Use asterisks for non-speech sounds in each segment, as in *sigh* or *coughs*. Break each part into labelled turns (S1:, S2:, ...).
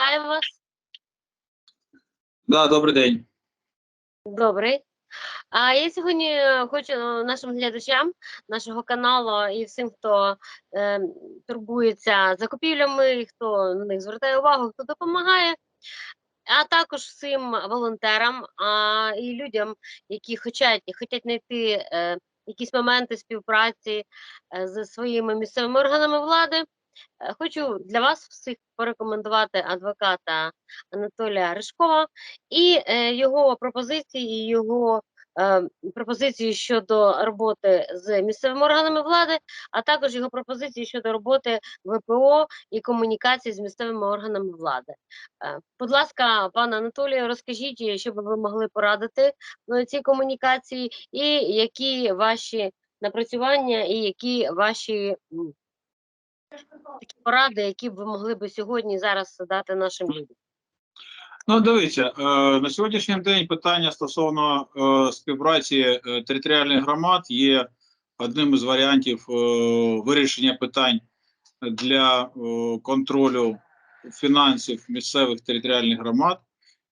S1: Вітаю вас.
S2: Да, добрий день.
S1: Добрий. А я сьогодні е, хочу е, нашим глядачам нашого каналу і всім, хто е, турбується закупівлями, хто на них звертає увагу, хто допомагає, а також всім волонтерам а, і людям, які хочуть, хочуть знайти е, якісь моменти співпраці е, з своїми місцевими органами влади. Е, Хочу для вас всіх порекомендувати адвоката Анатолія Ришкова і е, його пропозиції, і його е, пропозиції щодо роботи з місцевими органами влади, а також його пропозиції щодо роботи ВПО і комунікації з місцевими органами влади. Будь ласка, пане Анатолію, розкажіть, що би ви могли порадити цій комунікації, і які ваші напрацювання, і які ваші такі поради, які б ви могли би сьогодні зараз дати нашим людям.
S2: Ну, дивіться, е, на сьогоднішній день питання стосовно е, співпраці е, територіальних громад є одним із варіантів вирішення питань для контролю фінансів місцевих територіальних громад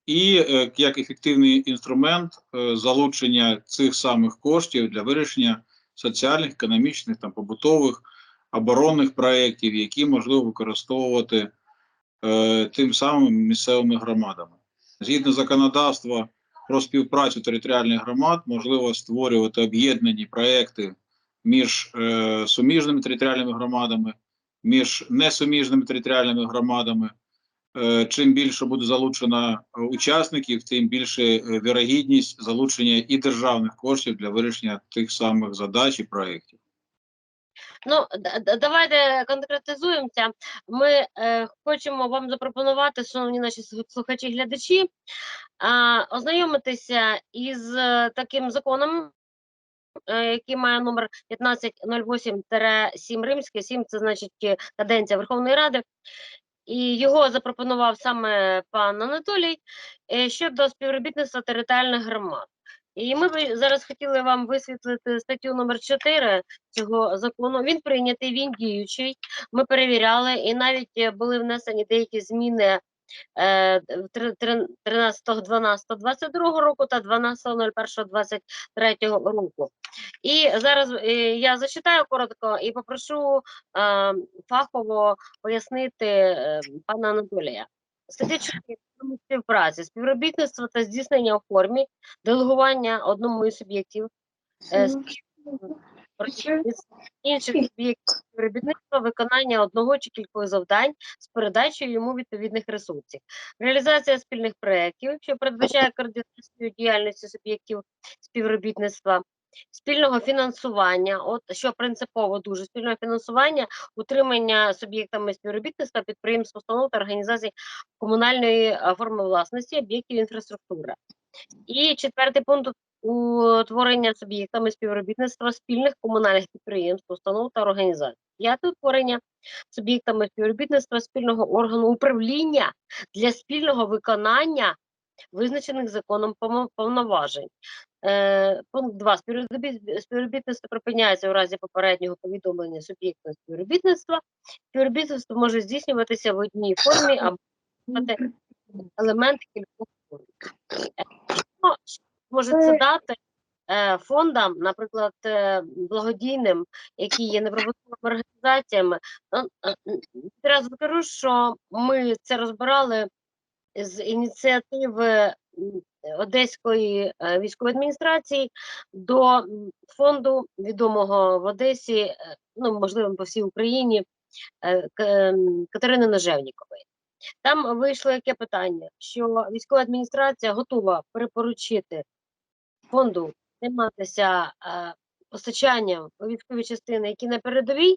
S2: і як ефективний інструмент залучення цих самих коштів для вирішення соціальних, економічних та побутових оборонних проєктів, які можливо використовувати е, тим самим місцевими громадами. Згідно законодавства про співпрацю територіальних громад, можливо створювати об'єднані проекти між е, суміжними територіальними громадами, між несуміжними територіальними громадами. Е, чим більше буде залучено е, учасників, тим більше е, вірогідність залучення і державних коштів для вирішення тих самих задач і проєктів.
S1: Ну, давайте конкретизуємося. Ми е, хочемо вам запропонувати, шановні наші слу- слухачі глядачі, а, ознайомитися із е, таким законом, е, який має номер 1508-7 римське, 7 це значить е, каденція Верховної Ради. І його запропонував саме пан Анатолій е, щодо співробітництва територіальних громад. І ми би зараз хотіли вам висвітлити статтю номер 4 цього закону. Він прийнятий, він діючий. Ми перевіряли, і навіть е, були внесені деякі зміни е, 13.12.12.22 року та 12.01.23 року. І зараз е, я зачитаю коротко і попрошу е, фахово пояснити е, пана Анатолія. Стаття 4 співпраці, співробітництво та здійснення у формі, делегування одному із суб'єктів е, інших суб'єктів співробітництва, виконання одного чи кількох завдань з передачею йому відповідних ресурсів, реалізація спільних проєктів, що передбачає координацію діяльності суб'єктів співробітництва, спільного фінансування, от що принципово дуже спільного фінансування, утримання суб'єктами співробітництва, підприємств, установ та організацій комунальної е, форми власності, об'єктів інфраструктури. І четвертий пункт утворення суб'єктами співробітництва спільних комунальних підприємств, установ та організацій. П'яте утворення суб'єктами співробітництва спільного органу управління для спільного виконання визначених законом повноважень. Е, пункт 2. Співробітництво припиняється у разі попереднього повідомлення суб'єкта співробітництва. Співробітництво може здійснюватися в одній формі *coughs* або мати елементи кількох форм. Е, що Може це дати е, фондам, наприклад, благодійним, які є неприбутковими організаціями. Ну, м, Одразу скажу, що ми це розбирали з ініціативи Одеської е, військової адміністрації до фонду відомого в Одесі, е, ну можливо по всій Україні, е, Катерини Ножевнікової. Там вийшло яке питання, що військова адміністрація готова перепоручити фонду займатися постачанням військові частини, які на передовій,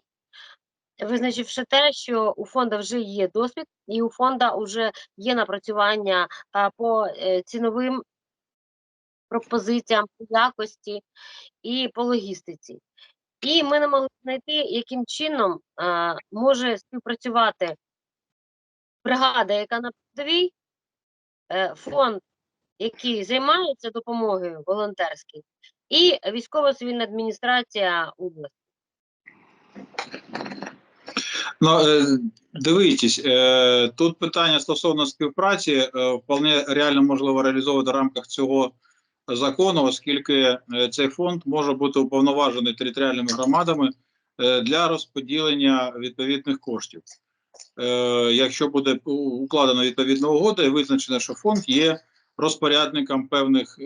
S1: визначивши те, що у фонда вже є досвід, і у фонда вже є напрацювання по е, ціновим пропозиціям, по якості і по логістиці. І ми не могли знайти, яким чином може співпрацювати бригада, яка на передовій, е, фонд, який займається допомогою волонтерською, і військово-цивільна адміністрація області.
S2: Ну, е, дивіться, е, тут питання стосовно співпраці е, вполне реально можливо реалізовувати в рамках цього закону, оскільки цей фонд може бути уповноважений територіальними громадами для розподілення відповідних коштів. Якщо буде укладена відповідна угода і визначено, що фонд є розпорядником певних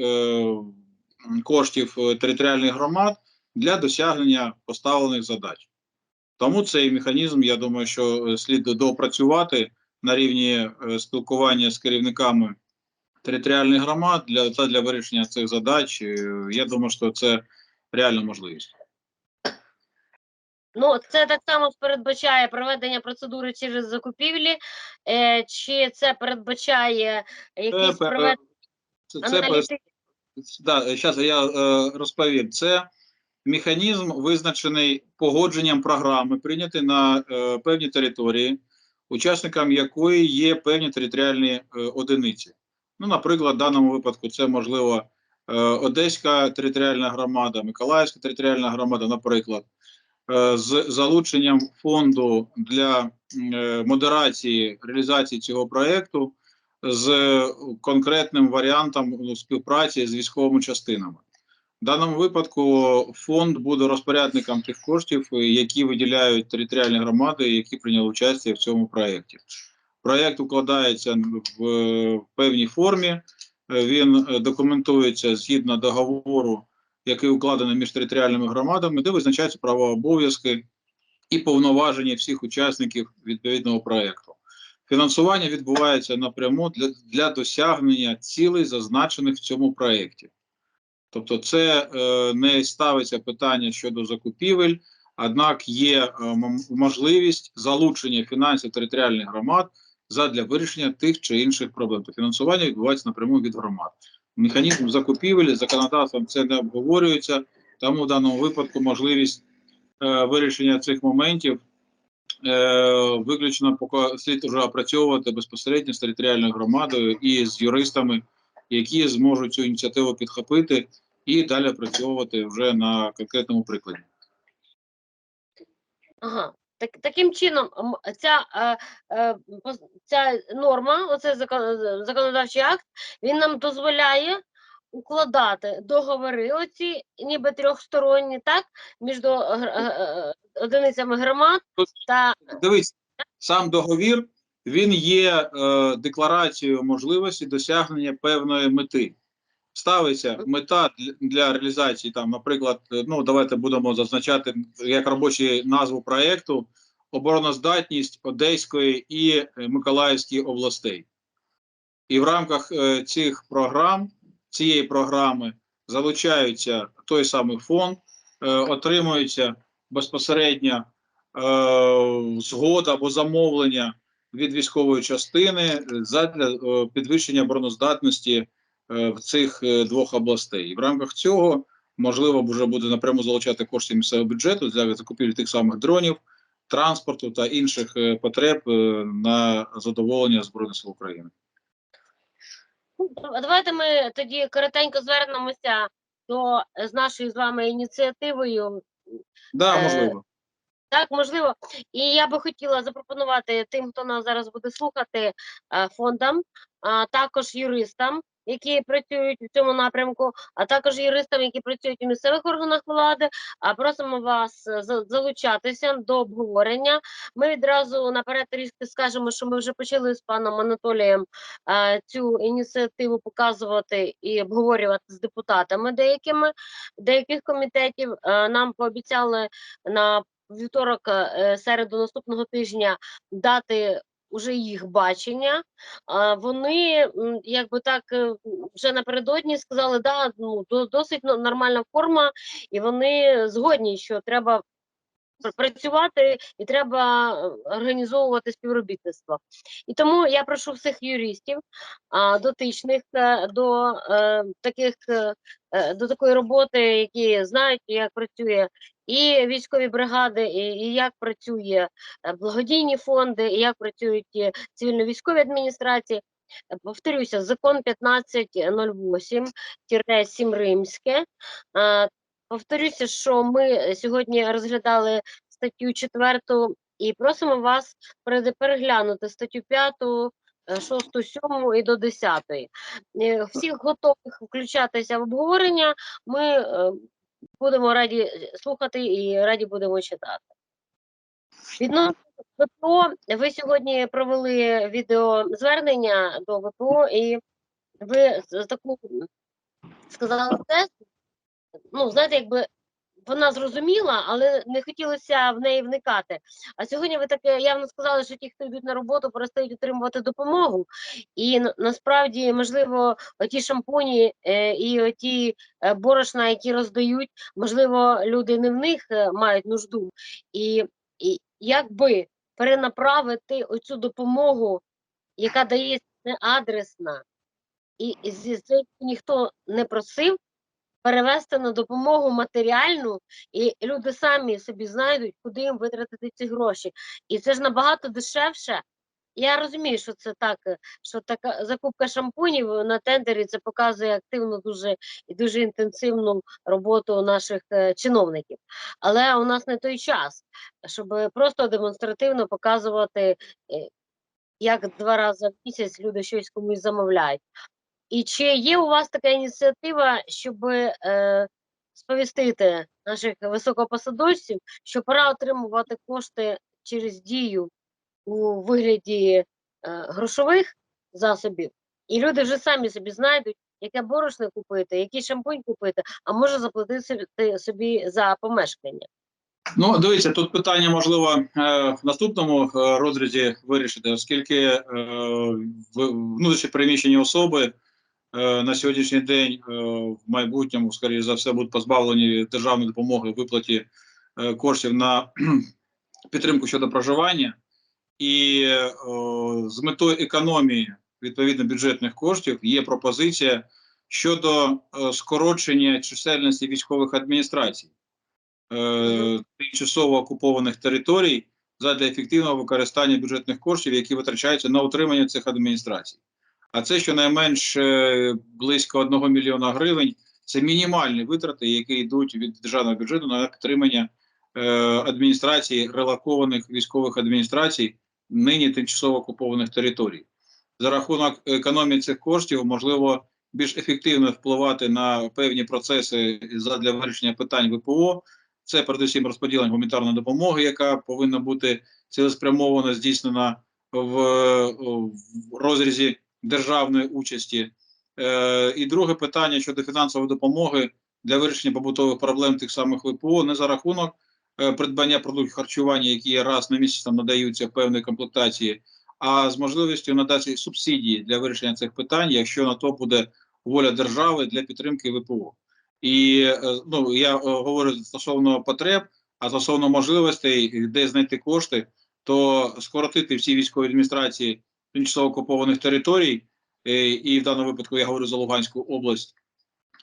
S2: коштів територіальних громад для досягнення поставлених задач. Тому цей механізм, я думаю, що е, слід доопрацювати на рівні е, спілкування з керівниками територіальних громад для, та для вирішення цих задач. Е, Я думаю, що це реальна можливість.
S1: Ну, це так само передбачає проведення процедури через закупівлі, е, чи це передбачає якісь проведення
S2: це, це,
S1: аналітики?
S2: да, зараз я е, розповім. Це механізм, визначений погодженням програми, прийнятий на е, певній території, учасникам якої є певні територіальні е, одиниці. Ну, наприклад, в даному випадку це можливо е, Одеська територіальна громада, Миколаївська територіальна громада, наприклад, е, з залученням фонду для е, модерації реалізації цього проєкту з конкретним варіантом ну, співпраці з військовими частинами. В даному випадку фонд буде розпорядником тих коштів, е, які виділяють територіальні громади, які прийняли участь в цьому проєкті. Проєкт укладається в е, певній формі, е, він документується згідно договору, який укладений між територіальними громадами, де визначаються права обов'язки і повноваження всіх учасників відповідного проєкту. Фінансування відбувається напряму для, для досягнення цілей, зазначених в цьому проєкті. Тобто, це е, не ставиться питання щодо закупівель, однак є е, можливість залучення фінансів територіальних громад задля вирішення тих чи інших проблем. То фінансування відбувається напряму від громад. Механізм закупівель законодавством це не обговорюється, тому в даному випадку можливість е, вирішення цих моментів виключно поки слід вже опрацьовувати безпосередньо з територіальною громадою і з юристами, які зможуть цю ініціативу підхопити і далі опрацьовувати вже на конкретному прикладі.
S1: Ага. Так, таким чином, ця, е, е, ця норма, оцей законодавчий акт, він нам дозволяє укладати договори, оці ніби трьохсторонні, так, між е, одиницями громад та
S2: Дивіться, сам договір він є е, декларацією можливості досягнення певної мети. Ставиться мета для, реалізації, там, наприклад, е, ну давайте будемо зазначати як робочу назву проєкту обороноздатність Одеської і е, Миколаївської областей. І в рамках е, цих програм, цієї програми залучаються той самий фонд, отримується безпосередньо е, згода або замовлення від військової частини е, підвищення обороноздатності в цих е, двох областей. І в рамках цього можливо вже буде напряму залучати кошти місцевого бюджету для закупівлі тих самих дронів, транспорту та інших е, потреб е, на задоволення Збройних сил України.
S1: Ну, Давайте ми тоді коротенько звернемося до е, з нашою з вами ініціативою.
S2: Да,
S1: Е,
S2: можливо.
S1: Так, можливо. І я би хотіла запропонувати тим, хто нас зараз буде слухати, е, фондам, а також юристам, які працюють в цьому напрямку, а також юристам, які працюють у місцевих органах влади. А просимо вас е, залучатися до обговорення. Ми відразу наперед трішки скажемо, що ми вже почали з паном Анатолієм е, цю ініціативу показувати і обговорювати з депутатами деякими деяких комітетів. Е, Нам пообіцяли на вівторок, е, середу наступного тижня дати уже їх бачення. Вони якби так е, вже напередодні сказали, да, ну досить нормальна форма, і вони згодні, що треба працювати і треба е, організовувати співробітництво. І тому я прошу всіх юристів, дотичних е, до таких до такої роботи, які знають, як працює і військові бригади, і, і як працює е, благодійні фонди, і як працюють цивільно-військові адміністрації. Е, Повторюся, закон 1508-7 римське. Е, Повторюся, що ми сьогодні розглядали статтю 4 І просимо вас переглянути статтю 5, 6, 7 і до 10. Е, Всіх готових включатися в обговорення. Ми е, будемо раді слухати і раді будемо читати. Відносно ВПО, ви сьогодні провели відеозвернення до ВПО, і ви таку сказали тест. ну, знаєте, якби вона зрозуміла, але не хотілося в неї вникати. А сьогодні ви таке явно сказали, що ті, хто йдуть на роботу, перестають отримувати допомогу. І насправді, можливо, оті шампуні е, і оті е, борошна, які роздають, можливо, люди не в них е, мають нужду. І, і якби перенаправити оцю допомогу, яка дається не адресна, і з ніхто не просив, перевести на допомогу матеріальну, і люди самі собі знайдуть, куди їм витратити ці гроші. І це ж набагато дешевше. Я розумію, що це так, що така закупка шампунів на тендері це показує активну дуже і дуже інтенсивну роботу наших е, чиновників. Але у нас не той час, щоб просто демонстративно показувати, е, як два рази в місяць люди щось комусь замовляють. І чи є у вас така ініціатива, щоб е, сповістити наших високопосадовців, що пора отримувати кошти через дію у вигляді е, грошових засобів, і люди вже самі собі знайдуть, яке борошно купити, який шампунь купити, а може заплатити собі- за помешкання.
S2: Ну, дивіться, тут питання можливо е, в наступному е, розрізі вирішити, оскільки е, внутрішньо переміщені особи на сьогоднішній день е, в майбутньому, скоріше за все, будуть позбавлені державної допомоги в виплаті е, коштів на *clears throat* підтримку щодо проживання, і е, з метою економії відповідно бюджетних коштів є пропозиція щодо е, скорочення чисельності військових адміністрацій е, тимчасово окупованих територій задля ефективного використання бюджетних коштів, які витрачаються на утримання цих адміністрацій. А це щонайменш е, близько 1 мільйона гривень. Це мінімальні витрати, які йдуть від державного бюджету на підтримання е, адміністрації релокованих військових адміністрацій, нині тимчасово окупованих територій. За рахунок економії цих коштів можливо більш ефективно впливати на певні процеси для вирішення питань ВПО. Це передусім розподілення гуманітарної допомоги, яка повинна бути цілеспрямовано здійснена в розрізі державної участі. Е, і друге питання щодо фінансової допомоги для вирішення побутових проблем тих самих ВПО не за рахунок е, придбання продуктів харчування, які раз на місяць там надаються певної комплектації, а з можливістю надати субсидії для вирішення цих питань, якщо на то буде воля держави для підтримки ВПО. І е, ну я говорю стосовно потреб, а стосовно можливостей, де знайти кошти, то скоротити всі військові адміністрації тимчасово окупованих територій, е, і в даному випадку я говорю за Луганську область,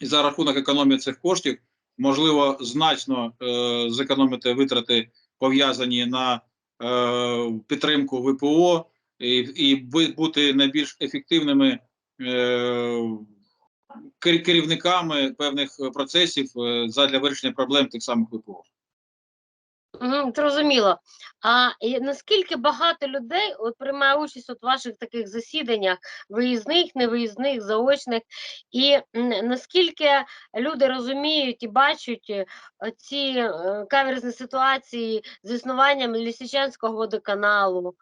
S2: і за рахунок економії цих коштів можливо значно е, зекономити витрати пов'язані на е, підтримку ВПО і, і бути найбільш ефективними. Е, керівниками певних процесів е, задля вирішення проблем тих самих ВПО.
S1: Зрозуміло. А наскільки багато людей от приймає участь в ваших таких засіданнях, виїзних, невиїзних, заочних, і наскільки люди розуміють і бачать е, ці е, каверзні ситуації з існуванням Лісичанського водоканалу?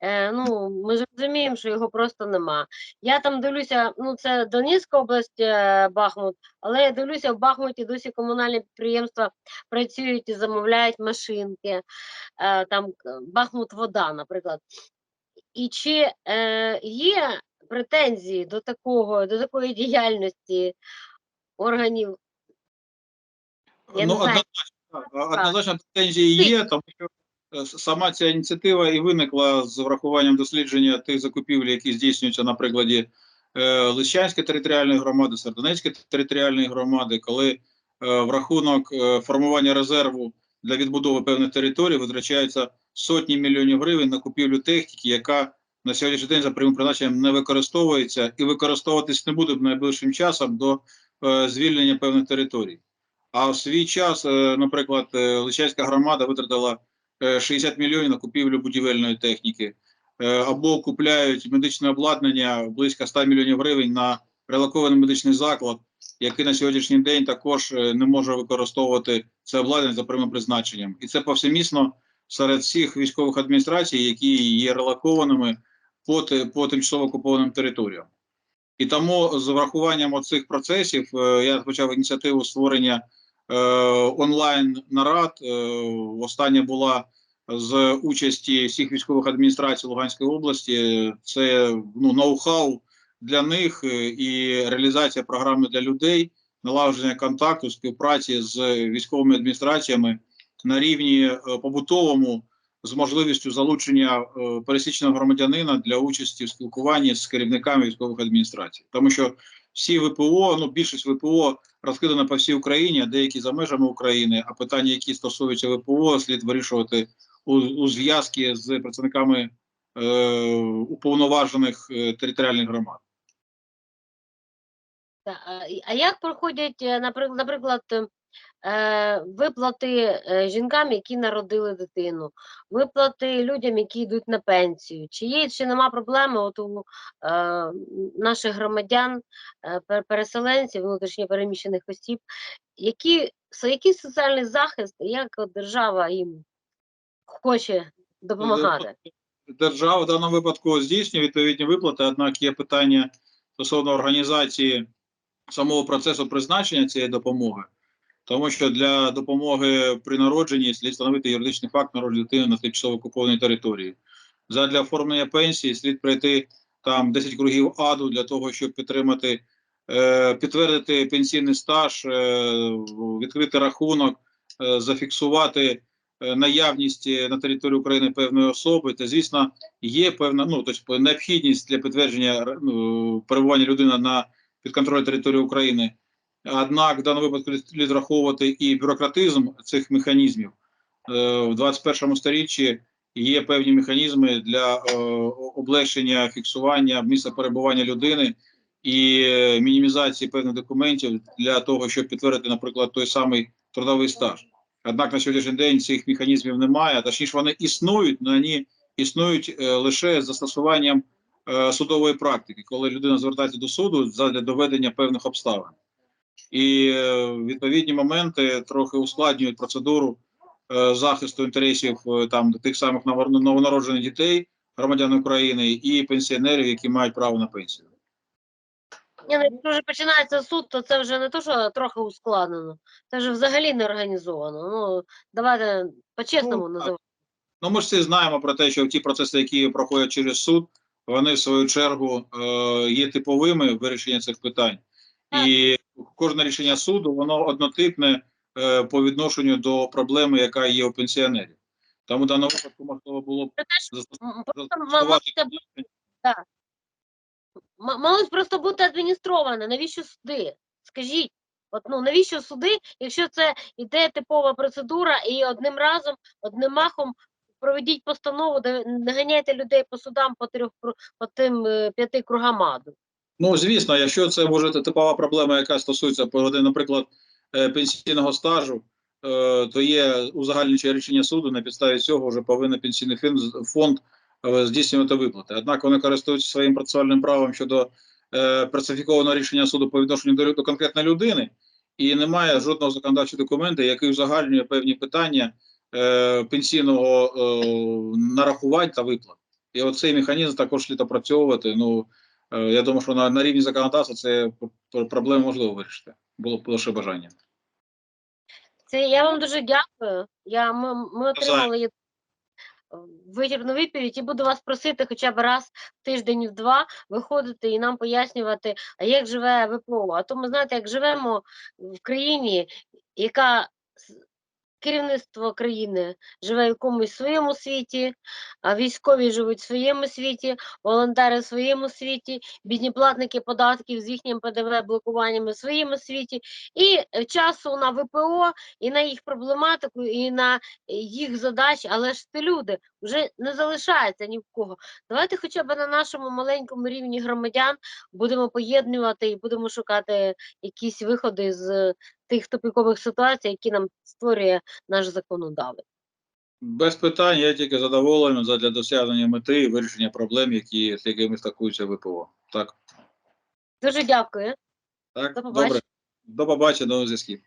S1: Е, ну, ми ж розуміємо, що його просто нема. Я там дивлюся, ну це Донецька область, е, Бахмут, але я дивлюся, в Бахмуті досі комунальні підприємства працюють і замовляють машинки, е, там Бахмут вода, наприклад. І чи е, є претензії до такого, до такої діяльності органів? Я
S2: ну,
S1: не знаю.
S2: однозначно, однозначно претензії є, тому що е, сама ця ініціатива і виникла з врахуванням дослідження тих закупівель, які здійснюються на прикладі е, Лищанської територіальної громади, Сердонецької територіальної громади, коли е, в рахунок е, формування резерву для відбудови певних територій витрачаються сотні мільйонів гривень на купівлю техніки, яка на сьогоднішній день за прямим призначенням не використовується і використовуватись не буде найближчим часом до звільнення певних територій. А в свій час, наприклад, Личанська громада витратила е, 60 мільйонів на купівлю будівельної техніки, або купляють медичне обладнання близько 100 мільйонів гривень на релокований медичний заклад, який на сьогоднішній день також е, не може використовувати це обладнання за прямим призначенням. І це повсемісно серед всіх військових адміністрацій, які є релокованими по, по тимчасово окупованим територіям. І тому з врахуванням оцих процесів е, я почав ініціативу створення е, онлайн нарад. Е, остання була з участі всіх військових адміністрацій Луганської області. Це ну, ноу-хау для них е, і реалізація програми для людей, налагодження контакту, співпраці з військовими адміністраціями на рівні е, побутовому з можливістю залучення е, пересічного громадянина для участі в спілкуванні з керівниками військових адміністрацій, тому що всі ВПО, ну більшість ВПО розкидано по всій Україні, деякі за межами України. А питання, які стосуються ВПО, слід вирішувати у, у зв'язки з працівниками е, уповноважених е, територіальних громад.
S1: А, як проходять, е, наприклад, виплати жінкам, які народили дитину, виплати людям, які йдуть на пенсію? Чи є чи нема проблеми от у наших громадян, пер- переселенців, внутрішньо переміщених осіб, які, який соціальний захист, як держава їм хоче допомагати?
S2: Держава в даному випадку здійснює відповідні виплати, однак є питання стосовно організації самого процесу призначення цієї допомоги, тому що для допомоги при народженні слід встановити юридичний факт народження дитини на тимчасово окупованій території. Задля оформлення пенсії слід пройти там 10 кругів аду для того, щоб підтримати, е, підтвердити пенсійний стаж, е, відкрити рахунок, е, зафіксувати наявність е, на території України певної особи, та звісно, є певна ну тобто необхідність для підтвердження ну, перебування людини на підконтрольній території України. Однак в даному випадку слід враховувати і бюрократизм цих механізмів Е, в 21 сторіччі. Є певні механізми для е, облегшення фіксування місця перебування людини і е, мінімізації певних документів для того, щоб підтвердити, наприклад, той самий трудовий стаж. Однак на сьогоднішній день цих механізмів немає, точніше вони існують, але вони існують е, лише з застосуванням е, судової практики, коли людина звертається до суду для доведення певних обставин. І е, відповідні моменти трохи ускладнюють процедуру захисту інтересів там тих самих ново- новонароджених дітей, громадян України і пенсіонерів, які мають право на пенсію.
S1: Ні, ну, якщо вже починається суд, то це вже не то, що трохи ускладнено, це вже взагалі не організовано. Ну, давайте по-чесному
S2: так.
S1: називати.
S2: Ну, ми ж всі знаємо про те, що ті процеси, які проходять через суд, вони в свою чергу е, є типовими вирішення цих питань. І кожне рішення суду воно однотипне е, по відношенню до проблеми, яка є у пенсіонерів. Тому в даному випадку можливо було б застосувати
S1: м, просто
S2: застосувати
S1: малося бути, да. М- малось просто бути адміністроване. Навіщо суди? Скажіть, от ну навіщо суди, якщо це іде типова процедура, і одним разом, одним махом проведіть постанову, де не ганяйте людей по судам по трьох по тим е, п'яти кругам аду.
S2: Ну, звісно, якщо це може типова проблема, яка стосується, наприклад, е, пенсійного стажу, е, то є узагальнююче рішення суду, на підставі цього вже повинен пенсійний фонд е, здійснювати виплати. Однак вони користуються своїм процесуальним правом щодо е, персоніфікованого рішення суду по відношенню до, до конкретної людини, і немає жодного законодавчого документу, який узагальнює певні питання е, пенсійного е, нарахувань та виплат. І оцей механізм також слід опрацьовувати. Ну, Е, Я думаю, що на, на рівні законодавства це проблему можливо вирішити. Було б лише бажання.
S1: Це я вам дуже дякую. Я, ми, ми отримали вичерпну відповідь і буду вас просити хоча б раз в тиждень в два виходити і нам пояснювати, а як живе ВПО. А то ми знаєте, як живемо в країні, яка керівництво країни живе в якомусь своєму світі, а військові живуть в своєму світі, волонтери в своєму світі, бідні платники податків з їхнім ПДВ блокуваннями в своєму світі, і е, часу на ВПО, і на їх проблематику, і на їх задач, але ж це люди вже не залишається ні в кого. Давайте хоча б на нашому маленькому рівні громадян будемо поєднувати і будемо шукати якісь виходи з тих тупікових ситуацій, які нам створює наш законодавець.
S2: Без питань, я тільки задоволений для досягнення мети і вирішення проблем, які, з якими стакуються ВПО. Так,
S1: Дуже дякую.
S2: так,
S1: До
S2: добре. До побачення, до зв'язків.